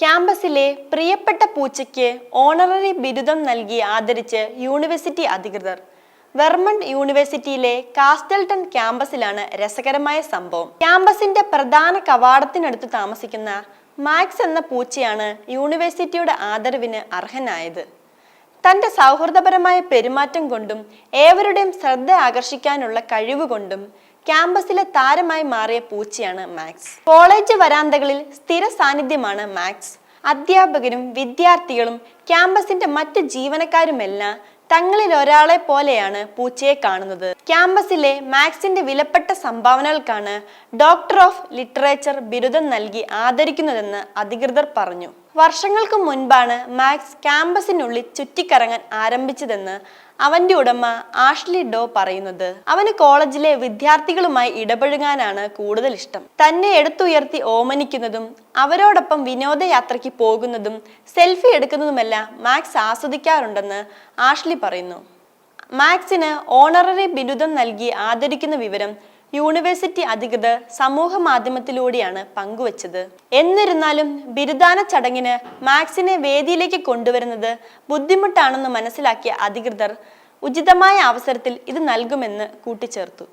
ക്യാമ്പസിലെ പ്രിയപ്പെട്ട പൂച്ചയ്ക്ക് ഓണററി ബിരുദം നൽകി ആദരിച്ച് യൂണിവേഴ്സിറ്റി അധികൃതർ. വെർമണ്ട് യൂണിവേഴ്സിറ്റിയിലെ കാസ്റ്റൽട്ടൺ ക്യാമ്പസിലാണ് രസകരമായ സംഭവം. ക്യാമ്പസിന്റെ പ്രധാന കവാടത്തിനടുത്ത് താമസിക്കുന്ന മാക്സ് എന്ന പൂച്ചയാണ് യൂണിവേഴ്സിറ്റിയുടെ ആദരവിന് അർഹനായത്. തന്റെ സൗഹൃദപരമായ പെരുമാറ്റം കൊണ്ടും ഏവരുടെയും ശ്രദ്ധ ആകർഷിക്കാനുള്ള കഴിവ് കൊണ്ടും ക്യാമ്പസിലെ താരമായി മാറിയ പൂച്ചയാണ് മാക്സ്. കോളേജ് വരാന്തകളിൽ സ്ഥിര സാന്നിധ്യമാണ് മാക്സ്. അധ്യാപകരും വിദ്യാർത്ഥികളും ക്യാമ്പസിന്റെ മറ്റ് ജീവനക്കാരുമെല്ലാം തങ്ങളിൽ ഒരാളെ പോലെയാണ് പൂച്ചയെ കാണുന്നത്. ക്യാമ്പസിലെ മാക്സിന്റെ വിലപ്പെട്ട സംഭാവനകൾക്കാണ് ഡോക്ടർ ഓഫ് ലിറ്ററേച്ചർ ബിരുദം നൽകി ആദരിക്കുന്നതെന്ന് അധികൃതർ പറഞ്ഞു. വർഷങ്ങൾക്ക് മുൻപാണ് മാക്സ് ക്യാമ്പസിനുള്ളിൽ ചുറ്റിക്കറങ്ങാൻ ആരംഭിച്ചതെന്ന് അവന്റെ ഉടമ ആഷ്ലി ഡോ പറയുന്നത്. അവന് കോളേജിലെ വിദ്യാർത്ഥികളുമായി ഇടപഴകാനാണ് കൂടുതൽ ഇഷ്ടം. തന്നെ എടുത്തുയർത്തി ഓമനിക്കുന്നതും അവരോടൊപ്പം വിനോദയാത്രയ്ക്ക് പോകുന്നതും സെൽഫി എടുക്കുന്നതുമെല്ലാം മാക്സ് ആസ്വദിക്കാറുണ്ടെന്ന് ആഷ്ലി പറയുന്നു. മാക്സിന് ഓണററി ബിരുദം നൽകി ആദരിക്കുന്ന വിവരം യൂണിവേഴ്സിറ്റി അധികൃതർ സമൂഹ മാധ്യമത്തിലൂടെയാണ് പങ്കുവച്ചത്. എന്നിരുന്നാലും ബിരുദാന ചടങ്ങിന് മാക്സിനെ വേദിയിലേക്ക് കൊണ്ടുവരുന്നത് ബുദ്ധിമുട്ടാണെന്ന് മനസ്സിലാക്കിയ അധികൃതർ ഉചിതമായ അവസരത്തിൽ ഇത് നൽകുമെന്ന് കൂട്ടിച്ചേർത്തു.